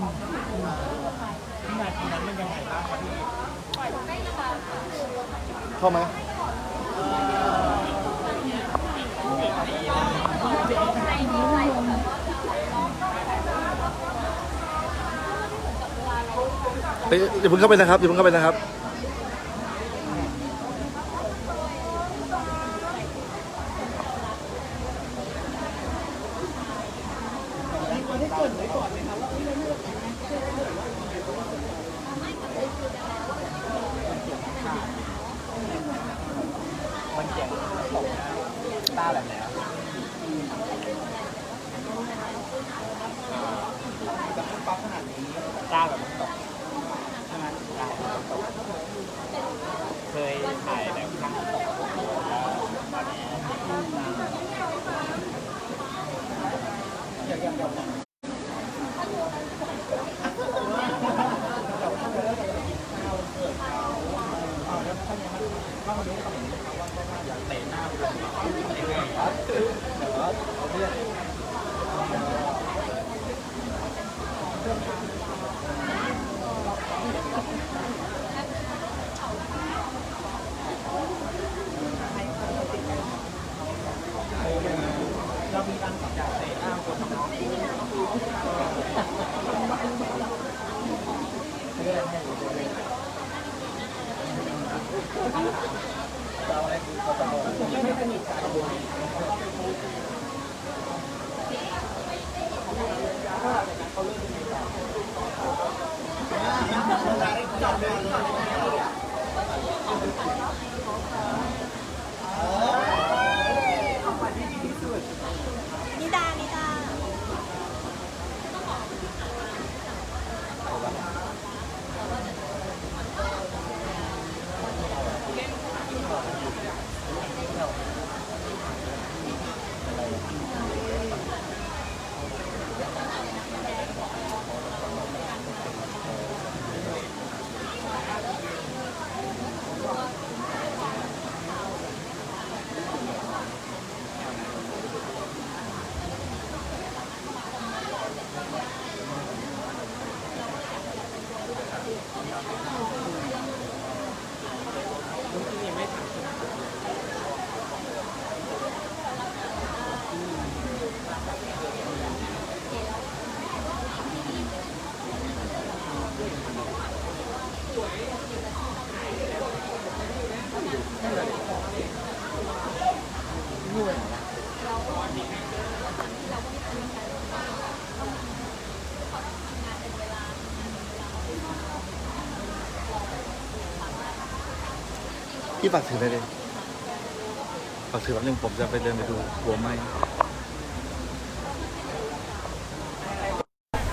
วินาทีนั้นมันยังไงบ้างครับพี่เข้าไหมเอ้ยอย่าเพิ่งเข้าไปนะครับอย่าเพิ่งเข้าไปนะครับมันเจ็บตกนะตาแบบแล้วจะพูดปั๊บขนาด นี้ตาแบบมันตกใช่ไหมตาแบบมันตกเคยถ่ายแบบครั้งตกแล้วตอนนี้อยากเตะหน้าคุณเตะเลยครับแต่ว่าเอาเลือด เรามีการสัญญาเตะหน้าคนน้อง เราอะไรคือเขาจะไม่สนิทกัน นิดา นิดา พี่ ฝากถือได้เลยฝากถือแป๊บนึงผมจะไปเดินไปดูหัวไหม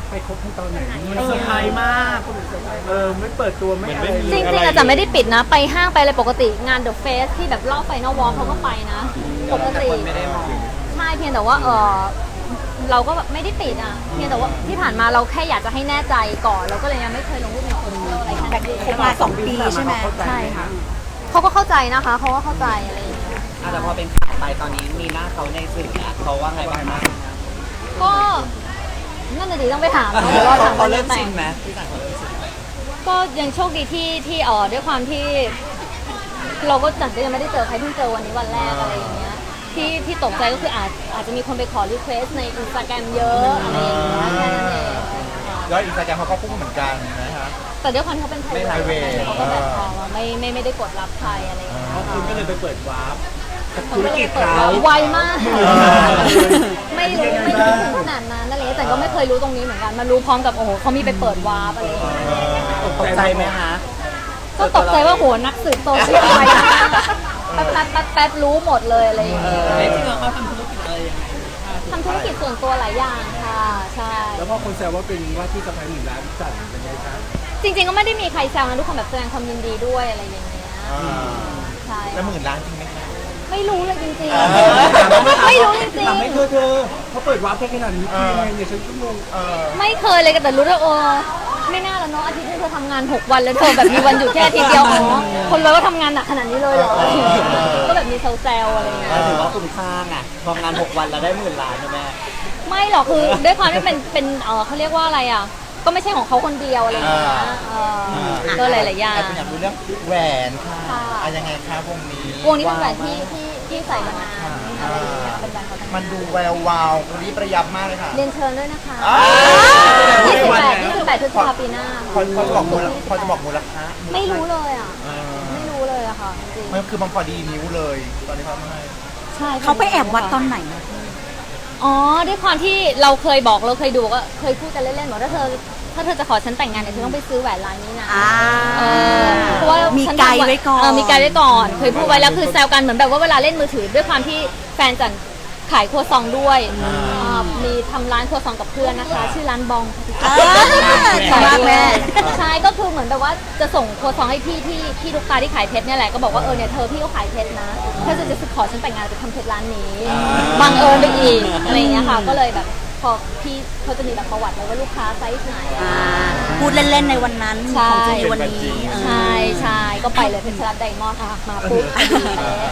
ไปคบกันตอนไหนมันเซอร์ไพรส์มากเออไม่เปิดตัวไม่อะไรจริงๆอาจจะไม่ได้ปิดนะ ไปห้างไปอะไรปกติงาน The Face ที่แบบรอบไฟนอลวอลเขาก็ไปนะ ปกติไม่ได้มองใช่เพียงแต่ว่าเออเราก็แบบไม่ได้ปิดอะเพียงแต่ว่าที่ผ่านมาเราแค่อยากจะให้แน่ใจก่อน เราก็เลยยังไม่เคยลงรูปในโซเชียลอะไรแค่นั้นเองคบมาสองปีใช่ไหมใช่ค่ะ เขาก็เข้าใจนะคะเขาก็เข้าใจอะไรอย่างเงี้ยอะแต่พอเป็นข่าวไปตอนนี้มีหน้าเขาในสื่อแล้วเขาว่าไงบ้างนะก็นั่นน่ะดิต้องไปถามเขาเดี๋ยวรอถามเขาวันเริ่นี้มแต่ชิงนไหมพี่จันเขาเริ่มชินไหมก็ยังโชคดีที่ที่เออด้วยความที่ เราก็จัดก็ยังไม่ได้เจอใครเพิ่งเจอวันนี้วันแรกอะไรอย่างเงี้ยที่ที่ตกใจก็คืออาจอาจจะมีคนไปขอรีเควสในอินสตาแกรมเยอะอะไรอย่างเงี้ยแค่นั้นเอง ยอดอินสตาแกรมเขาก็พุ่งเหมือนกันนะฮะ แต่ด้วยความที่เขาเป็นไพรไม่เวท private เขาก็แบบพอไม่ไม่ไม่ได้กดรับใครอะไรอย่างเงี้ยคุณก็เลยไปเปิดวาร์ปเขาก็เลยเปิดรับไวมาก เออ ไม่รู้ไม่รู้ถึงขนาดนั้นอะไรอย่างเงี้ยแต่ก็ไม่เคยรู้ตรงนี้เหมือนกันมารู้พร้อมกับโอ้โหเขามีไปเปิดวาร์ปอะไรอย่างเงี้ยตกใจไหมคะ ก็ตกใจว่าโหนักสืบโซเชียลไปแป๊บแป๊บแป๊บแป๊บรู้หมดเลยอะไรอย่างเงี้ยจริงๆเขาทำธุรกิจอะไรยังไงทำธุรกิจส่วนตัวหลายอย่างค่ะใช่ แล้วพอคนแซวว่าเป็นว่าที่สะพายหนึ่งล้านจัดเป็นไงครับ จริงๆก็ไม่ได้มีใครแซวนะทุกคนแบบแสดงความยินดีด้วยอะไรอย่างเงี้ยใช่แล้วหมื่นล้านจริงไหมครับไม่รู้เลยจริงเออๆไม่รู้จริงถามให้เธอเธอเขาเปิดวาร์ปแค่ขนาดนี้คือยังไงเนี่ยฉันก็งงเออๆไม่เคยเลยแต่รู้ว่าเออไม่น่าละเนาะอาทิตย์นึงเธอทำงาน 6 วันแล้วเธอแบบมีวันหยุดแค่อาทิตย์เดียวอ๋อคนเราก็ทำงานหนักขนาดนี้เลยเหรอก็แบบมีแซวๆอะไรอย่างเงี้ยถือว่าคุ้มค่าไงทำงาน 6 วันแล้วได้หมื่นล้านใช่ไหม ไม่หรอกคือ ด้วยความที่เป็นเป็นเออเขาเรียกว่าอะไรอะ ก็ไม่ใช่ของเขาคนเดียวอะไรอย่างเงี้ยเออก็หลายๆอย่างแต่คุณอยากรู้เรื่องแหวนค่ะค่ะอะยังไงคะวงนี้วงนี้เป็นแหวนที่ที่ที่ใส่มานานอะไรอย่างเงี้ยเป็นแหวนเขาทั้งมันดูแวววาวรีบประยับมากเลยค่ะ เรียนเชิญด้วยนะคะอ้าว28 28พฤษภาปีหน้าพอพอจะบอกมูลพอจะบอกมูลค่าไม่รู้เลยอะเออไม่รู้เลยอะค่ะจริงมันคือบางพอดีนิ้วเลย ตอนนี้เขาไม่ให้ใช่เขาไปแอบวัดตอนไหนอะ อ๋อด้วยความที่เราเคยบอกเราเคยดูก็เคยพูดกันเล่นๆบอกถ้าเธอถ้าเธอจะขอฉันแต่งงานเนี่ยเธอต้องไปซื้อแหวนร้านนี้นะอ่าเออเพราะว่ามีฉันไกด์ทำไว้ก่อนเออมีไกด์ไว้ก่อน เคยพูดไว้แล้วคือแซวกันเหมือนแบบว่าเวลาเล่นมือถือ ด้วยความที่แฟนจัน ขายครัวซองด้วยอ่ามีทำร้านครัวซองกับเพื่อนนะคะ ชื่อร้านบองอ่าขอบคุณแม่ ใช่ก็คือเหมือนแบบว่าจะส่งครัวซองให้พี่ที่ที่ลูกค้าที่ขายเพชรเนี่ยแหละก็บอกว่าเออเนี่ยเธอพี่ก็ขายเพชรนะถ้าจะจะขอฉันแต่งงานไปทำเพชรร้านนี้บังเอิญไปอีกอะไรอย่างเงี้ยค่ะก็เลยแบบพอพี่เขาจะมีแบบประวัติเลยว่าลูกค้าไซส์ไหนอ่าพูดเล่นๆในวันนั้นใช่ ของจริงในวันนี้เออ ใช่ใช่ก็ไปเลยเพชรรัตน์ไดมอนด์ค่ะมาปุ๊บ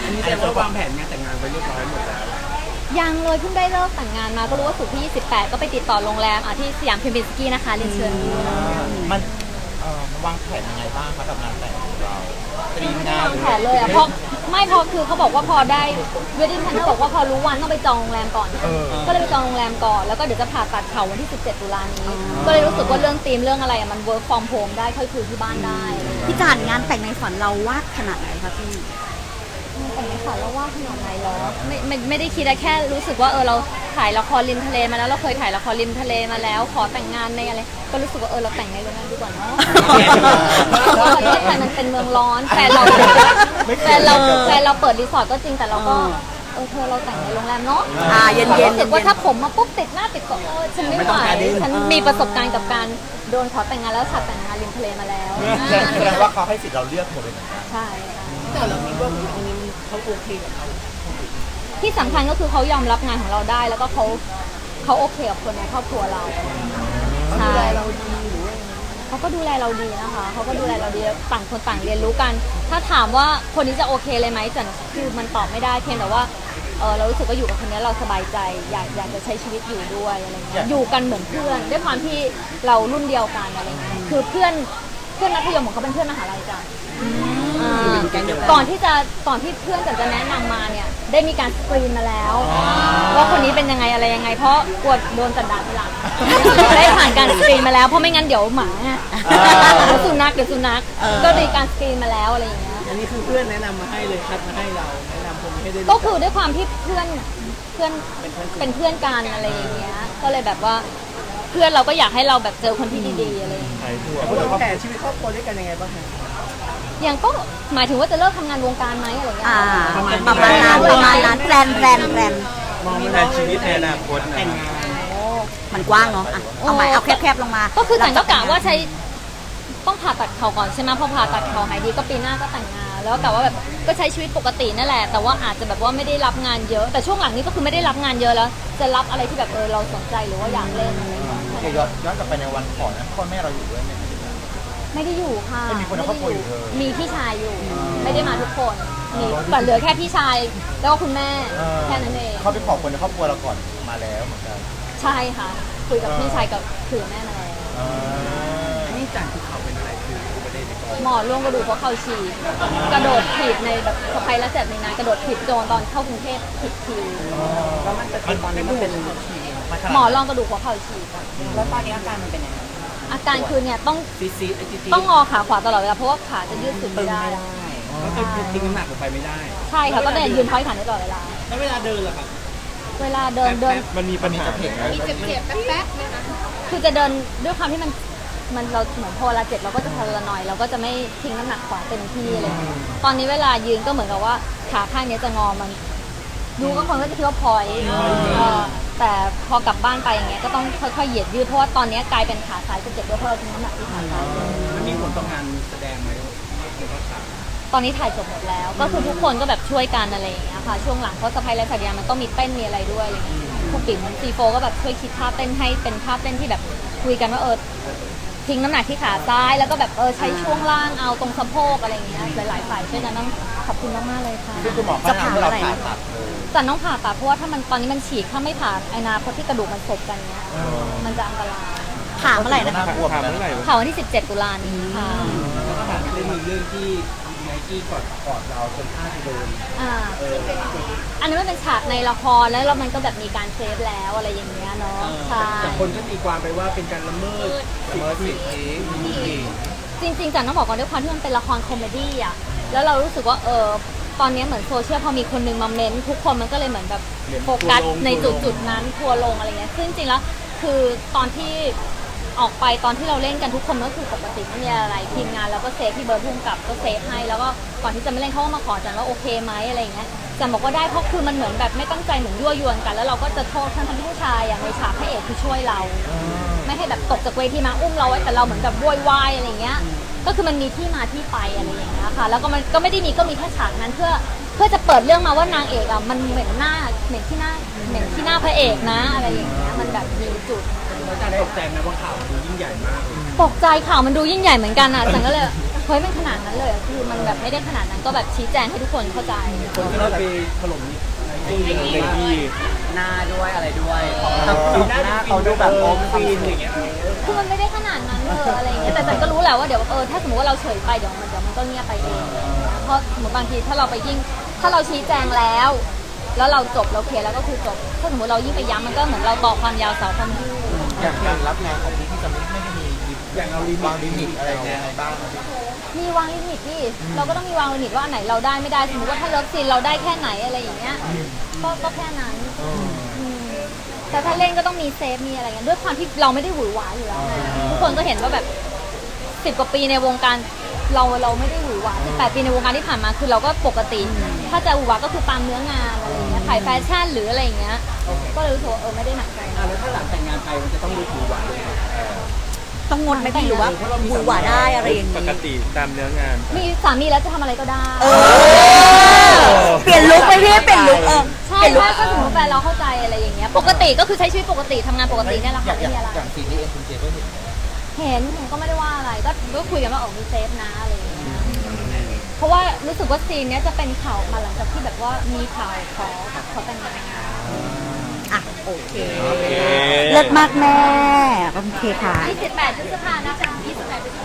อันนี้แสดงว่าวางแผนงานแต่งงานไปเรียบร้อยหมดแล้ว ยังเลยเพิ่งได้เลิกแต่งงานมาก็รู้ว่าสุกร์ที่ 28 ก็ไปติดต่อโรงแรมอะที่สยามพิมพินสกี้นะคะเรียนเชิญมันเอ่อมันวางแผนยังไงบ้างคะกับงานแต่งของเราเตรียมงานวางแผนเลยอะเพราะไม่พอคือเขาบอกว่าพอได้เวดดิ้งแพนเนอร์บอกว่าพอรู้วันต้องไปจองโรงแรมก่อน เออ ก็เลยไปจองโรงแรมก่อน แล้วก็เดี๋ยวจะผ่าตัดเข่าวันที่ 17 ตุลานี้ ก็เลยรู้สึกว่าเรื่องธีมเรื่องอะไรอะมัน work from home ได้ค่อยคุยที่บ้านได้อะไรอย่างเงี้ยพี่จานงานแต่งในฝันเราวาดขนาดไหนคะพี่ แต่ไม่ค่ะแล้วว่าขนาดไหนหรอไม่ไม่ไม่ได้คิดอะแค่รู้สึกว่าเออเราถ่ายละครริมทะเลมาแล้วเราเคยถ่ายละครริมทะเลมาแล้ว ขอแต่งงานในอะไรก็รู้สึกว่าเออเราแต่งในโรงแรมดีกว่าเนาะเพราะว่าประเทศไทยมันเป็นเมืองร้อนแฟนเราแฟนเราแฟนเราเปิดรีสอร์ทก็จริงแต่เราก็เออเธอเราแต่งในโรงแรมเนาะอ่าเย็นๆแต่รู้สึกว่าเย็นๆถ้าผมมาปุ๊บติดหน้าติดก็เออฉันไม่ไหวฉันมีประสบการณ์กับการโดนขอแต่งงานแล้วฉัดแต่งงานริมทะเลมาแล้วแสดงแสดงว่าเขาให้สิทธิ์เราเลือกหมดเลยเหมือนกันใช่ค่ะแต่เราคิดว่าผู้ชายคนนี้ เขาโอเคกับเราที่สำคัญก็คือเขายอมรับงานของเราได้ แล้วก็เขาเขาโอเคกับคนในครอบครัวเราใช่เขาก็ดูแลเราดีนะคะ เขาก็ดูแลเราดี ต่างคนต่างเรียนรู้กัน ถ้าถามว่าคนนี้จะโอเคเลยไหมจันคือมันตอบไม่ได้เพียงแต่ว่า เออเรารู้สึกว่าอยู่กับคนนี้เราสบายใจ อยากอยากจะใช้ชีวิตอยู่ด้วยอะไรเงี้ย อยู่กันเหมือนเพื่อน ด้วยความที่เรารุ่นเดียวกันอะไรเงี้ย คือเพื่อนเพื่อนมัธยมของเขาเป็นเพื่อนมหาลัยจันอ่า ก่อนที่จะก่อนที่เพื่อนจะแนะนำมาเนี่ย ได้มีการสกรีนมาแล้วว่าคนนี้เป็นยังไงอะไรยังไง เพราะกลัวโดนจัดด่าทีหลังได้ผ่านการสกรีนมาแล้วเพราะไม่งั้นเดี๋ยวหมาเดี๋ยวสุนัขเดี๋ยวสุนัขก็มีการสกรีนมาแล้วอะไรอย่างเงี้ยอันนี้คือเพื่อนแนะนำมาให้เลยคัดมาให้เราแนะนำคนให้ได้รู้ก็คือด้วยความที่เพื่อนเพื่อนเป็นเพื่อนกันอะไรอย่างเงี้ยก็เลยแบบว่าเพื่อนเราก็อยากให้เราแบบเจอคนที่ดีๆอะไรอย่างเงี้ยวางแผนชีวิตครอบครัวด้วยกันยังไงบ้างคะอ ย่างก็หมายถึงว่าจะเลิกทำงานวงการไหมอะไรอย่างเงี้ย อ่าประมาณประมาณนั้นประมาณนั้นแพลนแพลนแพลนมองในชีวิตในอนาคตนะแต่งงานมันกว้างเนาะอะเอาใหม่เอาแคบๆลงมาก็คือแต่งก็กะว่าใช้ต้องผ่าตัดเข่าก่อนใช่ไหมพอผ่าตัดเข่าหายดีก็ปีหน้าก็แต่งงาน แล้วกะว่าแบบก็ใช้ชีวิตปกตินั่นแหละ แต่ว่าอาจจะแบบว่าไม่ได้รับงานเยอะ แต่ช่วงหลังนี้ก็คือไม่ได้รับงานเยอะแล้ว จะรับอะไรที่แบบเออเราสนใจหรือว่าอยากเล่นอะไรอย่างเงี้ยเดี๋ยวย้อนย้อนกลับไปในวันขอนะพ่อแม่เราอยู่ด้วยไหม ไม่ได้อยู่ค่ะไม่มีคนในครอบครัวอยู่เลย มีพี่ชายอยู่ ไม่ได้มาทุกคนมีแต่เหลือแค่พี่ชายแล้วก็คุณแม่เออแค่นั้นเองเขาไปขอคนในครอบครัวเราก่อนมาแล้วเหมือนกันใช่ค่ะ คุยกับพี่ชายกับคุยกับแม่มาแล้วเออนี่จันคือเขาเป็นอะไรคืออุบัติเหตุในกองหมอร่วงกระดูกเพราะเข่าฉีกกระโดดถีบในแบบสไปแล้วเจ็บในงานกระโดดถีบโจรตอนเข้ากรุงเทพผิดคิวแล้วมันจะตอนนี้มันเป็นมันขนาดหมอรองกระดูกหัวเข่าฉีกแล้วตอนนี้อาการมันเป็นยังไง อาการคือเนี่ยต้องซีซีไอจีจีต้องงอขาขวาตลอดเวลาเพราะว่าขาจะยืดสุดตึไม่งได้ ไม่ได้ก็คือทิ้งน้ำหนักลงไปไม่ได้ ใช่ค่ะก็เดินยืนพ้อยขาได้ตลอดเวลา แล้วเวลาเดินล่ะครับ เวลาเดินเดิน มันมีปัญหาเห็นไหมคือจะเดินด้วยความที่มันมันเราเหมือนพอเวลาเจ็บเราก็จะพลาหน่อยเราก็จะไม่ทิ้งน้ำหนักขวาเต็มที่อะไรอย่างเลย ตอนนี้เวลายืนก็เหมือนกับว่าขาข้างเนี้ยจะงอมัน ดูก็คนก็จะคิดว่าพลอยเออ แต่พอกลับบ้านไปอย่างเงี้ยก็ต้องค่อยๆเหยียดยืดเพราะว่าตอนเนี้ยกลายเป็นขาซ้ายจะเจ็บด้วยเพราะเราทิ้งน้ำหนักที่ขาซ้าย มันมีผลต่องานแสดงไหมหรือว่าขาตอนนี้ถ่ายจบหมดแล้ว ก็คือทุกคนก็แบบช่วยกันอะไรอย่างเงี้ยค่ะ ช่วงหลังเพราะสะพายและสัญญามันต้องมีเต้นมีอะไรด้วยอะไรเงี้ยครูปิ่มซีโฟก็แบบช่วยคิดท่าเต้นให้เป็นท่าเต้นที่แบบคุยกันว่าเออ ทิ้งน้ำหนักที่ขาซ้ายแล้วก็แบบเออใช้ช่วงล่างเอาตรงสะโพกอะไรอย่างเงี้ยหลายๆฝ่ายช่วยกันต้องขอบคุณมากๆเลยค่ะซึ่งคุณหมอเขาแนะนำให้เราผ่าตัดเลย แต่ต้องผ่าตัดเพราะว่าถ้ามันตอนนี้มันฉีกถ้าไม่ผ่าไอนาคตที่กระดูกมันสบกันเนี้ยมันจะอันตรายถามเมื่อไหร่นะคะถามเมื่อไหร่วะข่าววันที่ 17 ตุลานี้ค่ะ แล้วก็ถามเรื่องมีเรื่องที่ไน กี้กอดกอดเราจนผ้าจะโดนอ่าอันนั้นมันเป็นฉากในละครแล้วแล้วมันก็แบบมีการเซฟแล้วอะไรอย่างเงี้ยเนาะใช่แต่คนก็ตีความไปว่าเป็นการละเมิดละเมิดสิทธิจริงๆจันต้องบอกก่อนด้วยความที่มันเป็นละครคอมเมดี้อะแล้วเรารู้สึกว่าเออตอนนี้เหมือนโซเชียลพอมีคนนึงมาเม้นทุกคนมันก็เลยเหมือนแบบโฟกัสในจุดจุดๆนั้นทัวร์ลงอะไรเงี้ยซึ่งจริงๆแล้วคือตอนที่ ออกไปตอนที่เราเล่นกันทุกคนก็คือปกติไม่มีอะไรทีมงานแล้วก็เซฟพี่เบิร์ดพุ่งกับก็เซฟให้แล้วก็ก่อนที่จะไม่เล่นเขาก็มาขอจันว่าโอเคไหมอะไรอย่างเงี้ยจันบอกว่าได้เพราะคือมันเหมือนแบบไม่ตั้งใจเหมือนยั่วยวนกัน แล้วเราก็จะโทษทั้งทั้งที่ผู้ชายอย่างในฉากพระเอกคือช่วยเรา ไม่ให้แบบตกจากเวทีมาอุ้มเราไว้แต่เราเหมือนแบบโวยวายอะไรอย่างเงี้ยก็คือมันมีที่มาที่ไปอะไรอย่างเงี้ยค่ะ แล้วก็มันก็ไม่ได้มีก็มีแค่ฉากนั้นเพื่อเพื่อจะเปิดเรื่องมาว่านางเอกอะมันเหม็นหน้าเหม็นที่หน้าเหม็นที่หน้าพระเอกนะ อะไรอย่างเงี้ยมันแบบมีจุด แล้วการตกใจไหมว่าข่าวมันดูยิ่งใหญ่มากเลยตกใจข่าวมันดูยิ่งใหญ่เหมือนกันอะฉันก็เลยเฮ้ยมันขนาดนั้นเลยเหรอคือมันแบบไม่ได้ขนาดนั้นก็แบบชี้แจงให้ทุกคนเข้าใจ คนก็เลยไปถล่มไนกี้ไนกี้หน้าด้วยอะไรด้วยหน้าเขาดูแบบโอมฟีนอย่างเงี้ยคือมันไม่ได้ขนาดนั้นเลยอะไรอย่างเงี้ยแต่ฉันก็รู้แหละว่าเดี๋ยวเออถ้าสมมติว่าเราเฉยไปเดี๋ยวมันเดี๋ยวมันก็เงียบไปเองเพราะสมมติบางทีถ้าเราไปยิ่ง ถ้าเราชี้แจงแล้ว แล้วเราจบเราเคลียร์แล้วก็คือจบถ้าสมมติเรายิ่งไปย้ำมันก็เหมือนเราต่อความยาวเสาวความยืด อย่างการรับงานของพี่ที่จะไม่ไม่ได้มีอย่างเราลิมิวางตลิมิตอะไรยังไงบ้างครับพี่มีวางลิมิตดิเราก็ต้องมีวางลิมิตว่าอันไหนเราได้ไม่ได้สมมติว่าถ้าเลิฟซีนเราได้แค่ไหนอะไรอย่างเงี้ยก็ก็แค่นั้นมแต่ถ้าเล่นก็ต้องมีเซฟมีอะไรเงี้ยด้วยความที่เราไม่ได้หวือหวาอยู่แล้วไงทุกคนก็เห็นว่าแบบสิบกว่าปีในวงการเราเราไม่ได้หวือหวาสิบแปดปีในวงการที่ผ่านมาคือเราก็ปกติ ถ้าจะหวือหวาก็คือตามเนื้องานอะไรอย่างเงี้ยขายแฟชั่นหรืออะไรอย่างเงี้ย ก็เลยรู้สึกว่าเออไม่ได้หนักใจอะแล้วถ้าหลังแต่งงานไปมันจะต้องดูถูหวานเลยไหมต้องงดไหมพี่หรือว่าหวือหวาได้อะไรอย่างปนี้ กติตามเนื้องาน มีสามีแล้วจะทำอะไรก็ได้ เออ เปลี่ยนลุคไหมพี่เปลี่ยนลุคเออใช่เปลี่ยนลุคถ้าถ้าสมมติแฟนเราเข้าใจอะไรอย่างเงี้ย ปกติก็คือใช้ชีวิตปกติทำงานปกติเนี่ยแหละอค่ะย่างไม่มีอะไร อย่างซีรีส์เองคุณเจก็เห็นเห็นเห็นก็ไม่ได้ว่าอะไร ก็ก็คุยกันว่าออกมีเซฟนะอะไรอย่างเงี้ย เพราะว่ารู้สึกว่าซีนเนี้ยจะเป็นข่าวมาหลังจากที่แบบว่ามีข่าวขอขอแต่งงาน อะโอเคโอเคเลิศมากแม่โอเคค่ะ 28พฤษภานะคะ28พฤษภา